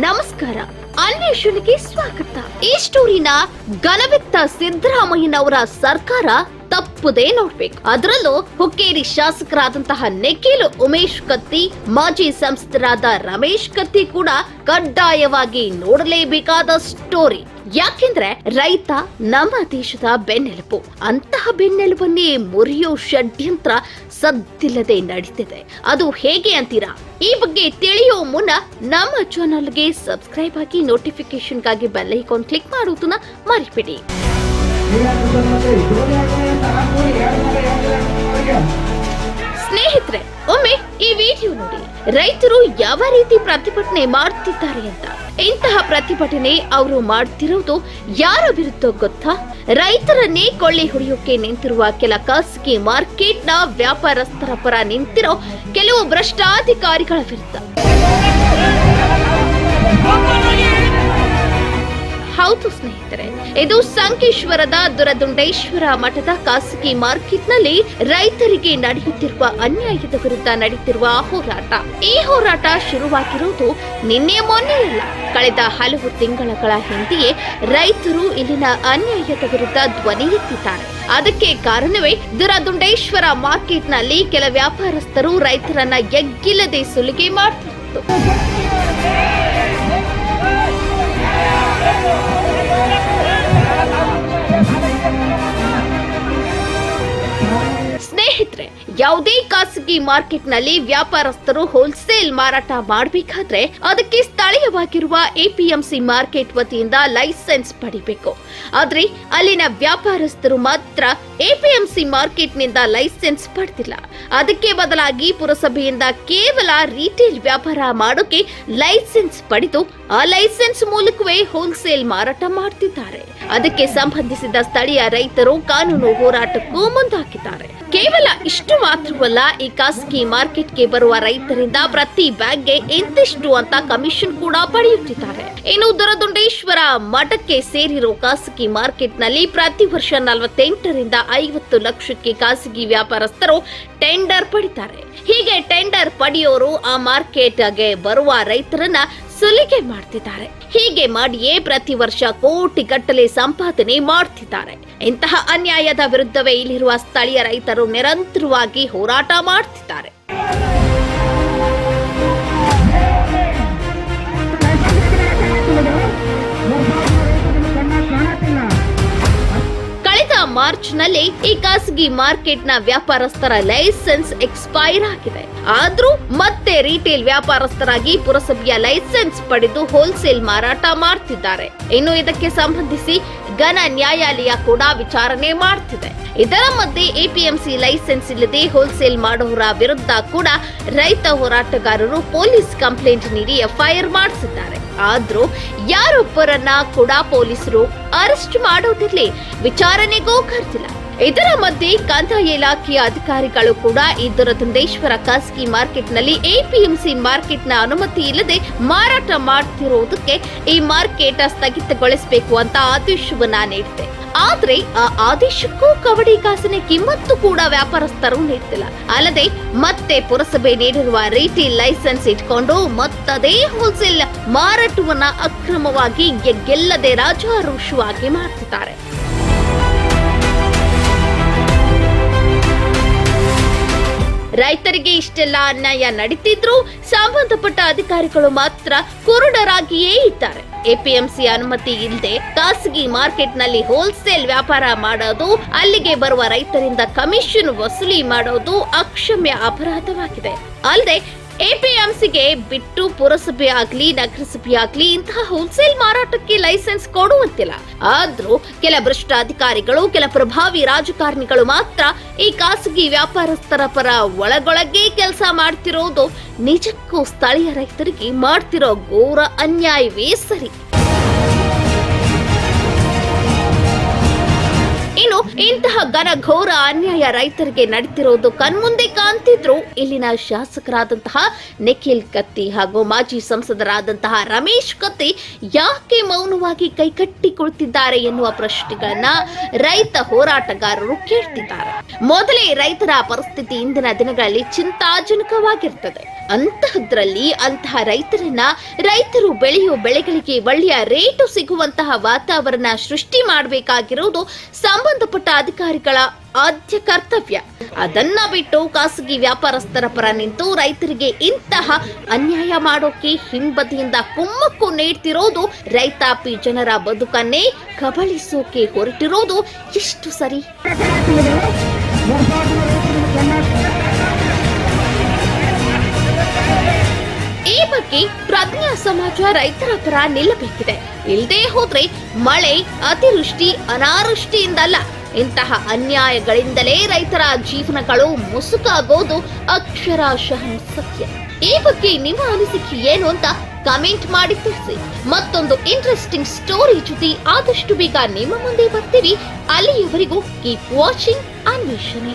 ನಮಸ್ಕಾರ. ಅನ್ವೇಷಣೆಗೆ ಸ್ವಾಗತ. ಈ ಸ್ಟೋರಿನ ಗಲವಿತ್ತ ಸಿದ್ದರಾಮಯ್ಯನವರ ಸರ್ಕಾರ ತಪ್ಪದೇ ನೋಡ್ಬೇಕು. ಅದರಲ್ಲೂ ಹುಕ್ಕೇರಿ ಶಾಸಕರಾದಂತಹ ನಿಖಿಲ್ ಉಮೇಶ್ ಕತ್ತಿ, ಮಾಜಿ ಸಂಸದರಾದ ರಮೇಶ್ ಕತ್ತಿ ಕೂಡ ಕಡ್ಡಾಯವಾಗಿ ನೋಡಲೇಬೇಕಾದ ಸ್ಟೋರಿ ಯಾಕೆಂದ್ರೆ ರೈತ ನಮ್ಮ ದೇಶದ ಬೆನ್ನೆಲುಬು. ಅಂತಹ ಬೆನ್ನೆಲುಬನ್ನೇ ಮುರಿಯೋ ಷಡ್ಯಂತ್ರ ಸದ್ದಿಲ್ಲದೆ ನಡೀತಿದೆ. ಅದು ಹೇಗೆ ಅಂತೀರಾ? ಈ ಬಗ್ಗೆ ತಿಳಿಯೋ ಮುನ್ನ ನಮ್ಮ ಚಾನಲ್ಗೆ ಸಬ್ಸ್ಕ್ರೈಬ್ ಆಗಿ ನೋಟಿಫಿಕೇಶನ್ಗಾಗಿ ಬೆಲ್ ಐಕಾನ್ ಕ್ಲಿಕ್ ಮಾಡುವುದನ್ನ ಮರಿಬೇಡಿ. ಸ್ನೇಹಿತರೆ, ಒಮ್ಮೆ ಈ ವಿಡಿಯೋ ನೋಡಿ. ರೈತರು ಯಾವ ರೀತಿ ಪ್ರತಿಭಟನೆ ಮಾಡ್ತಿದ್ದಾರೆ ಅಂತ. ಇಂತಹ ಪ್ರತಿಭಟನೆ ಅವರು ಮಾಡ್ತಿರೋದು ಯಾರ ವಿರುದ್ಧ ಗೊತ್ತಾ? ರೈತರನ್ನೇ ಕೊಳ್ಳೆ ಹೊಡೆಯೋಕೆ ನಿಂತಿರುವ ಕೆಲ ಖಾಸಗಿ ಮಾರ್ಕೆಟ್ನ ವ್ಯಾಪಾರಸ್ಥರ ಪರ ನಿಂತಿರೋ ಕೆಲವು ಭ್ರಷ್ಟಾಧಿಕಾರಿಗಳ ವಿರುದ್ಧ. ಹೌದು ಸ್ನೇಹಿತರೆ, ಇದು ಸಂಕೇಶ್ವರದ ದುರದುಂಡೇಶ್ವರ ಮಠದ ಖಾಸಗಿ ಮಾರ್ಕೆಟ್ನಲ್ಲಿ ರೈತರಿಗೆ ನಡೆಯುತ್ತಿರುವ ಅನ್ಯಾಯದ ವಿರುದ್ಧ ನಡೆಯುತ್ತಿರುವ ಹೋರಾಟ. ಈ ಹೋರಾಟ ಶುರುವಾಗಿರುವುದು ನಿನ್ನೆ ಮೊನ್ನೆಯಲ್ಲ ಕಳೆದ ಹಲವು ತಿಂಗಳ ಹಿಂದೆಯೇ ರೈತರು ಇಲ್ಲಿನ ಅನ್ಯಾಯದ ವಿರುದ್ಧ ಧ್ವನಿ ಎತ್ತಿದ್ದಾರೆ. ಅದಕ್ಕೆ ಕಾರಣವೇ ದುರದುಂಡೇಶ್ವರ ಮಾರ್ಕೆಟ್ನಲ್ಲಿ ಕೆಲ ವ್ಯಾಪಾರಸ್ಥರು ರೈತರನ್ನ ಎಗ್ಗಿಲ್ಲದೆ ಸುಲಿಗೆ ಮಾಡ್ತಿತ್ತು ಮಾರ್ಕೆಟ್ನಲ್ಲಿ ವ್ಯಾಪಾರಸ್ಥರು ಹೋಲ್ಸೇಲ್ ಮಾರಾಟ ಮಾಡಬೇಕಾದ್ರೆ ಅದಕ್ಕೆ ಸ್ಥಳೀಯವಾಗಿರುವ ಎಪಿಎಂಸಿ ಮಾರ್ಕೆಟ್ ವತಿಯಿಂದ ಲೈಸೆನ್ಸ್ ಪಡಿಬೇಕು. ಆದ್ರೆ ಅಲ್ಲಿನ ವ್ಯಾಪಾರಸ್ಥರು ಮಾತ್ರ ಎಪಿಎಂಸಿ ಮಾರ್ಕೆಟ್ನಿಂದ ಲೈಸೆನ್ಸ್ ಪಡೆದಿಲ್ಲ. ಅದಕ್ಕೆ ಬದಲಾಗಿ ಪುರಸಭೆಯಿಂದ ಕೇವಲ ರಿಟೇಲ್ ವ್ಯಾಪಾರ ಮಾಡೋಕೆ ಲೈಸೆನ್ಸ್ ಪಡೆದು ಆ ಲೈಸೆನ್ಸ್ ಮೂಲಕವೇ ಹೋಲ್ಸೇಲ್ ಮಾರಾಟ ಮಾಡ್ತಿದ್ದಾರೆ. ಅದಕ್ಕೆ ಸಂಬಂಧಿಸಿದ ಸ್ಥಳೀಯ ರೈತರು ಕಾನೂನು ಹೋರಾಟಕ್ಕೂ ಮುಂದಾಕಿದ್ದಾರೆ ಕೇವಲ ಇಷ್ಟು ಮಾತ್ರವಲ್ಲ, ಈ ಖಾಸಗಿ ಮಾರ್ಕೆಟ್ಗೆ ಬರುವ ರೈತರಿಂದ ಪ್ರತಿ ಬ್ಯಾಗ್ಗೆ ಇಂತಿಷ್ಟು ಅಂತ ಕಮಿಷನ್ ಕೂಡ ಪಡೆಯುತ್ತಿದ್ದಾರೆ. ಇನ್ನು ದುರದುಂಡೇಶ್ವರ ಮಠಕ್ಕೆ ಸೇರಿರೋ ಖಾಸಗಿ ಮಾರ್ಕೆಟ್ನಲ್ಲಿ ಪ್ರತಿ ವರ್ಷ ನಲವತ್ತೆಂಟರಿಂದ ಐವತ್ತು ಲಕ್ಷಕ್ಕೆ ಖಾಸಗಿ ವ್ಯಾಪಾರಸ್ಥರು ಟೆಂಡರ್ ಪಡಿತಾರೆ. ಹೀಗೆ ಟೆಂಡರ್ ಪಡೆಯೋರು ಆ ಮಾರ್ಕೆಟ್ಗೆ ಬರುವ ರೈತರನ್ನ ಸುಲಿಗೆ ಮಾಡ್ತಿದ್ದಾರೆ. ಹೀಗೆ ಮಾಡಿಯೇ ಪ್ರತಿ ವರ್ಷ ಕೋಟಿ ಗಟ್ಟಲೆ ಸಂಪಾದನೆ ಮಾಡ್ತಿದ್ದಾರೆ. ಇಂತಹ ಅನ್ಯಾಯದ ವಿರುದ್ಧವೇ ಇಲ್ಲಿರುವ ಸ್ಥಳೀಯ ರೈತರು ನಿರಂತರವಾಗಿ ಹೋರಾಟ ಮಾಡ್ತಿದ್ದಾರೆ. ಮಾರ್ಚ್ನಲ್ಲಿ ಈ ಖಾಸಗಿ ಮಾರ್ಕೆಟ್ನ ವ್ಯಾಪಾರಸ್ಥರ ಲೈಸೆನ್ಸ್ ಎಕ್ಸ್ಪೈರ್ ಆಗಿದೆ. ಆದ್ರೂ ಮತ್ತೆ ರಿಟೇಲ್ ವ್ಯಾಪಾರಸ್ಥರಾಗಿ ಪುರಸಭೆಯ ಲೈಸೆನ್ಸ್ ಪಡೆದು ಹೋಲ್ಸೇಲ್ ಮಾರಾಟ ಮಾಡ್ತಿದ್ದಾರೆ. ಇನ್ನು ಇದಕ್ಕೆ ಸಂಬಂಧಿಸಿ ಘನ ನ್ಯಾಯಾಲಯ ಕೂಡ ವಿಚಾರಣೆ ಮಾಡ್ತಿದೆ. ಇದರ ಮಧ್ಯೆ ಎಪಿಎಂಸಿ ಲೈಸೆನ್ಸ್ ಇಲ್ಲದೆ ಹೋಲ್ಸೇಲ್ ಮಾಡೋರ ವಿರುದ್ಧ ಕೂಡ ರೈತ ಹೋರಾಟಗಾರರು ಪೊಲೀಸ್ ಕಂಪ್ಲೇಂಟ್ ನೀಡಿ ಎಫ್ಐಆರ್ ಮಾಡಿಸಿದ್ದಾರೆ. ಆದ್ರೂ ಯಾರೊಬ್ಬರನ್ನ ಕೂಡ ಪೊಲೀಸರು ಅರೆಸ್ಟ್ ಮಾಡೋದಿರ್ಲಿ. ವಿಚಾರಣೆಗೂ ಕರೆದಿಲ್ಲ ಇದರ ಮಧ್ಯೆ ಕಂದಾಯ ಇಲಾಖೆಯ ಅಧಿಕಾರಿಗಳು ಕೂಡ ಇದರ ದುರದುಂಡೇಶ್ವರ ಖಾಸಗಿ ಮಾರ್ಕೆಟ್ನಲ್ಲಿ ಎಪಿಎಂಸಿ ಮಾರ್ಕೆಟ್ನ ಅನುಮತಿ ಇಲ್ಲದೆ ಮಾರಾಟ ಮಾಡ್ತಿರೋದಕ್ಕೆ ಈ ಮಾರ್ಕೆಟ್ ಸ್ಥಗಿತಗೊಳಿಸಬೇಕು ಅಂತ ಆದೇಶವನ್ನ ನೀಡಿದೆ. ಆದ್ರೆ ಆ ಆದೇಶಕ್ಕೂ ಕವಡಿ ಕಾಸಿನ ಕಿಮ್ಮತ್ತು ಕೂಡ ವ್ಯಾಪಾರಸ್ಥರು ನೀಡ್ತಿಲ್ಲ. ಅಲ್ಲದೆ ಮತ್ತೆ ಪುರಸಭೆ ನೀಡಿರುವ ರೀತಿ ಲೈಸೆನ್ಸ್ ಇಟ್ಕೊಂಡು ಮತ್ತದೇ ಹೋಲ್ಸೇಲ್ ಮಾರಾಟವನ್ನ ಅಕ್ರಮವಾಗಿ ಗೆಲ್ಲದೆ ರಾಜಾರೋಷವಾಗಿ ಮಾಡ್ತಿದ್ದಾರೆ. ರೈತರಿಗೆ ಇಷ್ಟೆಲ್ಲ ಅನ್ಯಾಯ ನಡೀತಿದ್ರು ಸಂಬಂಧಪಟ್ಟ ಅಧಿಕಾರಿಗಳು ಮಾತ್ರ ಕುರುಡರಾಗಿಯೇ ಇದ್ದಾರೆ. ಎಪಿಎಂಸಿ ಅನುಮತಿ ಇಲ್ಲದೆ ಖಾಸಗಿ ಮಾರ್ಕೆಟ್ನಲ್ಲಿ ಹೋಲ್ಸೇಲ್ ವ್ಯಾಪಾರ ಮಾಡೋದು, ಅಲ್ಲಿಗೆ ಬರುವ ರೈತರಿಂದ ಕಮಿಷನ್ ವಸೂಲಿ ಮಾಡೋದು ಅಕ್ಷಮ್ಯ ಅಪರಾಧವಾಗಿದೆ. ಅಲ್ಲದೆ ಎಪಿಎಂಸಿಗೆ ಬಿಟ್ಟು ಪುರಸಭೆ ಆಗ್ಲಿ, ನಗರಸಭೆ ಆಗ್ಲಿ ಇಂತಹ ಹೋಲ್ಸೇಲ್ ಮಾರಾಟಕ್ಕೆ ಲೈಸೆನ್ಸ್ ಕೊಡುವಂತಿಲ್ಲ. ಆದ್ರೂ ಕೆಲ ಭ್ರಷ್ಟ ಅಧಿಕಾರಿಗಳು ಕೆಲ ಪ್ರಭಾವಿ ರಾಜಕಾರಣಿಗಳು ಮಾತ್ರ ಈ ಖಾಸಗಿ ವ್ಯಾಪಾರಸ್ಥರ ಪರ ಒಳಗೊಳಗೆ ಕೆಲಸ ಮಾಡ್ತಿರೋದು ನಿಜಕ್ಕೂ ಸ್ಥಳೀಯ ರೈತರಿಗೆ ಮಾಡ್ತಿರೋ ಘೋರ ಅನ್ಯಾಯವೇ ಸರಿ. ಇಂತಹ ಘನಘೋರ ಅನ್ಯಾಯ ರೈತರಿಗೆ ನಡೀತಿರೋದು ಕಣ್ಮುಂದೆ ಕಾಣ್ತಿದ್ರು. ಇಲ್ಲಿನ ಶಾಸಕರಾದಂತಹ ನಿಖಿಲ್ ಕತ್ತಿ ಹಾಗೂ ಮಾಜಿ ಸಂಸದರಾದಂತಹ ರಮೇಶ್ ಕತ್ತಿ ಯಾಕೆ ಮೌನವಾಗಿ ಕೈಕಟ್ಟಿ ಕುಳಿತಿದ್ದಾರೆ ಎನ್ನುವ ಪ್ರಶ್ನೆಗಳನ್ನ ರೈತ ಹೋರಾಟಗಾರರು ಕೇಳ್ತಿದ್ದಾರೆ. ಮೊದಲೇ ರೈತರ ಪರಿಸ್ಥಿತಿ ಇಂದಿನ ದಿನಗಳಲ್ಲಿ ಚಿಂತಾಜನಕವಾಗಿರ್ತದೆ. ಅಂತಹದ್ರಲ್ಲಿ ಅಂತಹ ರೈತರನ್ನ ರೈತರು ಬೆಳೆಯುವ ಬೆಳೆಗಳಿಗೆ ಒಳ್ಳೆಯ ರೇಟು ಸಿಗುವಂತಹ ವಾತಾವರಣ ಸೃಷ್ಟಿ ಮಾಡಬೇಕಾಗಿರುವುದು ಸಂಬಂಧಪಟ್ಟ ಅಧಿಕಾರಿಗಳ ಆದ್ಯ ಕರ್ತವ್ಯ. ಅದನ್ನ ಬಿಟ್ಟು ಖಾಸಗಿ ವ್ಯಾಪಾರಸ್ಥರ ಪರ ನಿಂತು ರೈತರಿಗೆ ಇಂತಹ ಅನ್ಯಾಯ ಮಾಡೋಕೆ ಹಿಂಬದಿಯಿಂದ ಕುಮ್ಮಕ್ಕು ನೀಡ್ತಿರೋದು ರೈತಾಪಿ ಜನರ ಬದುಕನ್ನೇ ಕಬಳಿಸೋಕೆ ಹೊರಟಿರೋದು ಎಷ್ಟು ಸರಿ? ಬಗ್ಗೆ ಪ್ರಜ್ಞಾ ಸಮಾಜ ರೈತರ ಪರ ನಿಲ್ಲಬೇಕಿದೆ. ಇಲ್ಲದೆ ಹೋದ್ರೆ ಮಳೆ ಅತಿವೃಷ್ಟಿ, ಅನಾವೃಷ್ಟಿಯಿಂದಲ್ಲ. ಇಂತಹ ಅನ್ಯಾಯಗಳಿಂದಲೇ ರೈತರ ಜೀವನಗಳು ಮುಸುಕಾಗೋದು ಅಕ್ಷರಶಃ ಸತ್ಯ. ಈ ಬಗ್ಗೆ ನಿಮ್ಮ ಅನಿಸಿಕೆ ಏನು ಅಂತ ಕಮೆಂಟ್ ಮಾಡಿ ತಿಳಿಸಿ. ಮತ್ತೊಂದು ಇಂಟ್ರೆಸ್ಟಿಂಗ್ ಸ್ಟೋರಿ ಜೊತೆ ಆದಷ್ಟು ಬೇಗ ನಿಮ್ಮ ಮುಂದೆ ಬರ್ತೀವಿ. ಅಲ್ಲಿಯವರೆಗೂ ಕೀಪ್ ವಾಚಿಂಗ್ ಅನ್ವೇಷಣೆ.